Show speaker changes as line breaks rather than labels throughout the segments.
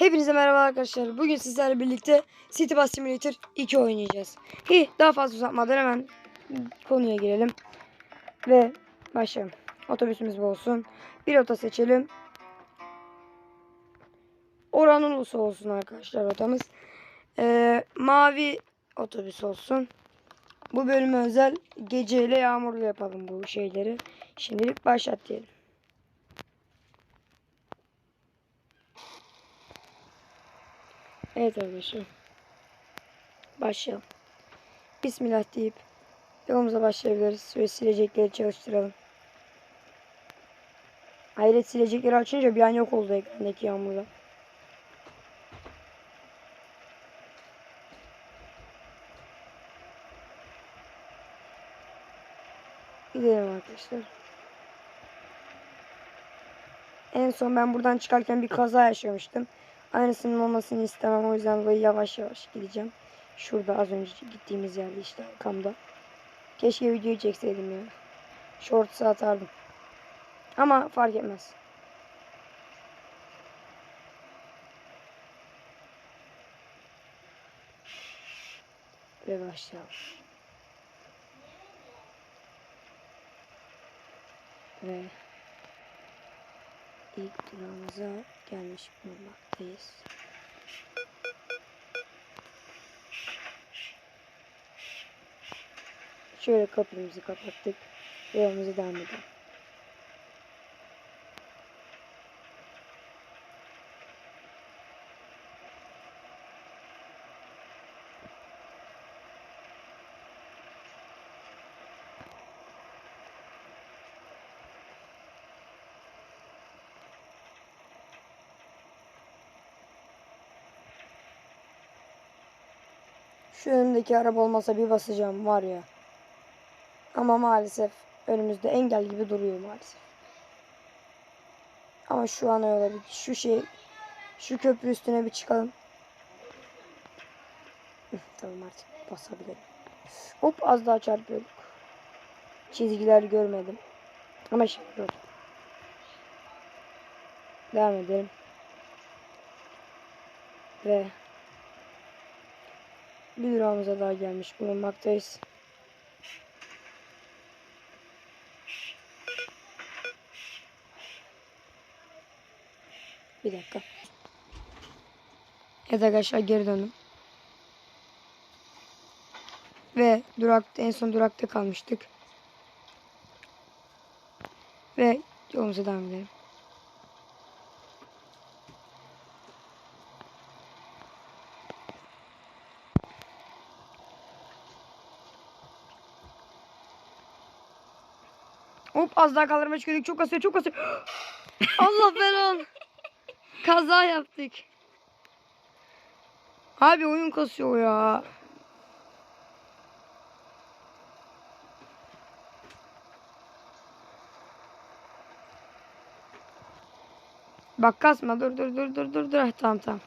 Hepinize merhaba arkadaşlar. Bugün sizlerle birlikte City Bus Simulator 2 oynayacağız. İyi daha fazla uzatmadan hemen konuya girelim. Ve başlayalım. Otobüsümüz bu olsun. Bir ota seçelim. Oranın ulusu olsun arkadaşlar otamız. Ee, mavi otobüs olsun. Bu bölüme özel geceyle yağmurlu yapalım bu şeyleri. Şimdilik başlat diyelim. Evet arkadaşlar. Başlayalım. Bismillah deyip yolumuza başlayabiliriz. Ve silecekleri çalıştıralım. Hayret silecekleri açınca bir an yok oldu ekrandaki yağmurda. Gidelim arkadaşlar. En son ben buradan çıkarken bir kaza yaşamıştım. Aynısının olmasını istemem. O yüzden böyle yavaş yavaş gideceğim. Şurada az önce gittiğimiz yerde işte arkamda. Keşke videoyu çekseydim ya. Shorts'ı atardım. Ama fark etmez. Ve başlayalım. Ve ilk durağımıza gelmiş bulunmaktayız. Şöyle kapımızı kapattık. Yolumuza devam edelim. Şu önümdeki araba olmasa bir basacağım var ya. Ama maalesef önümüzde engel gibi duruyor maalesef. Ama şu an öyle bir şu şey şu köprü üstüne bir çıkalım. Tamam artık basabilirim. Hop az daha çarpıyorduk. Çizgiler görmedim. Ama şimdi gördüm. Devam edelim. Ve bir durağımıza daha gelmiş bulunmaktayız. Bir dakika. Evet arkadaşlar geri döndüm. Ve durakta en son durakta kalmıştık. Ve yolumuza devam edelim. Hop az daha kaldırma çıkıyorduk. Çok kasıyor çok kasıyor. Allah belanı. Kaza yaptık. Abi oyun kasıyor ya. Bak kasma dur dur dur dur dur dur. Tamam tamam.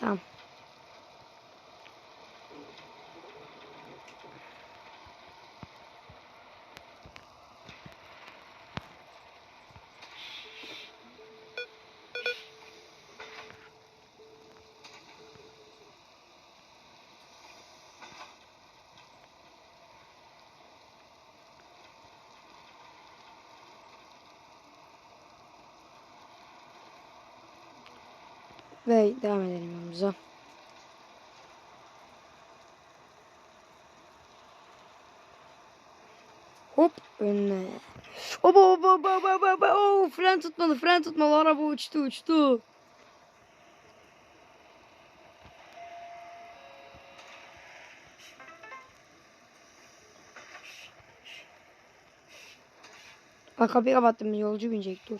Tamam. Ve devam edelim yolumuza. Hop önüne. Oba oba oba oba oba. Oo, fren tutmadı fren tutmadı. Araba uçtu uçtu. Bak kapıyı kapattım. Yolcu binecek dur.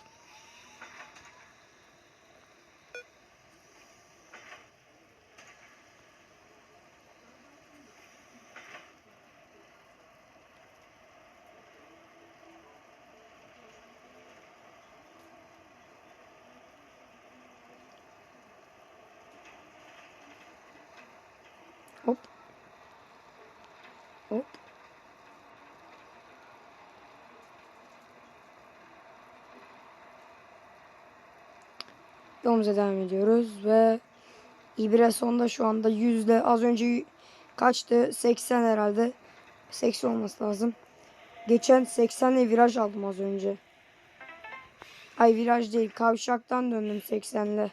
Hop. Hop. Yolumuza devam ediyoruz ve İbre sonda şu anda yüzde az önce kaçtı? 80 herhalde. 80 olması lazım. Geçen 80'le viraj aldım az önce. Ay viraj değil kavşaktan döndüm 80'le.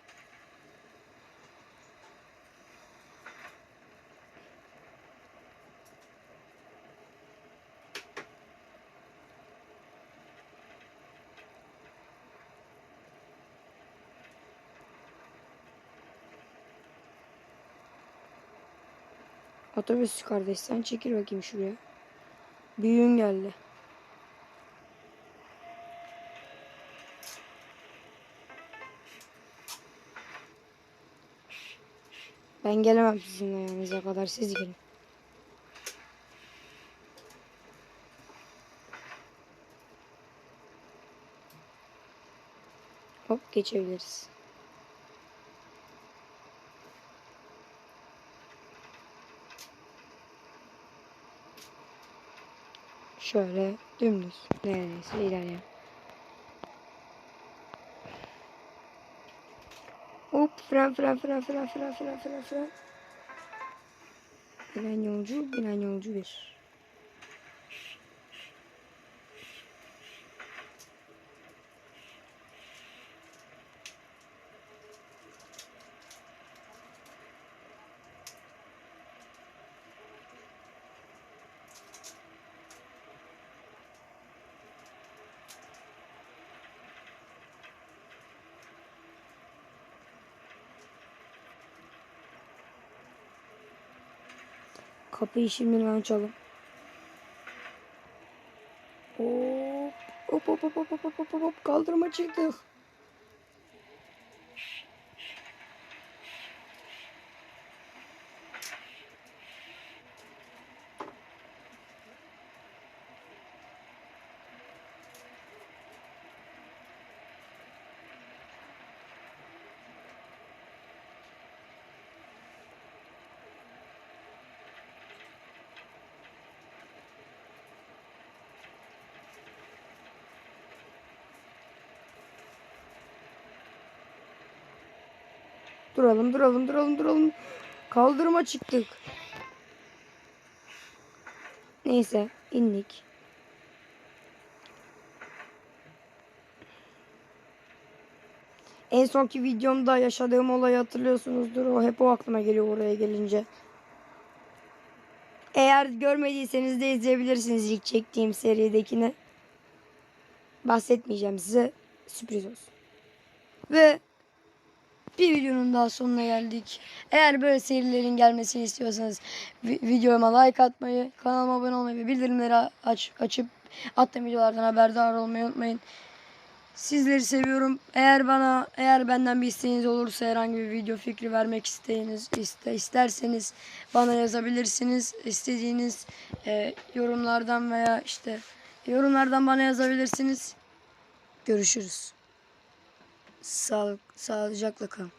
Otobüs kardeş sen çekil bakayım şuraya. Büyüğün geldi. Ben gelemem sizinle yanınıza kadar siz gelin. Hop geçebiliriz. Şöyle dümdüz neredeyse ilerleyelim. Hop fren fren fren fren fren fren fren fren. Binen yolcu binen yolcu bir. Kapıyı şimdi açalım. Hop hop hop hop hop hop hop kaldırıma çıktık. Duralım duralım duralım duralım. Kaldırıma çıktık. Neyse indik. En sonki videomda yaşadığım olayı hatırlıyorsunuzdur. O hep o aklıma geliyor oraya gelince. Eğer görmediyseniz de izleyebilirsiniz ilk çektiğim seridekini. Bahsetmeyeceğim size. Sürpriz olsun. Ve bir videonun daha sonuna geldik. Eğer böyle serilerin gelmesini istiyorsanız vi- videoma like atmayı, kanalıma abone olmayı ve bildirimleri aç, açıp attığım videolardan haberdar olmayı unutmayın. Sizleri seviyorum. Eğer bana eğer benden bir isteğiniz olursa herhangi bir video fikri vermek isteğiniz iste, isterseniz bana yazabilirsiniz. İstediğiniz e, yorumlardan veya işte yorumlardan bana yazabilirsiniz. Görüşürüz. Sağlık, sağlıcakla kalın.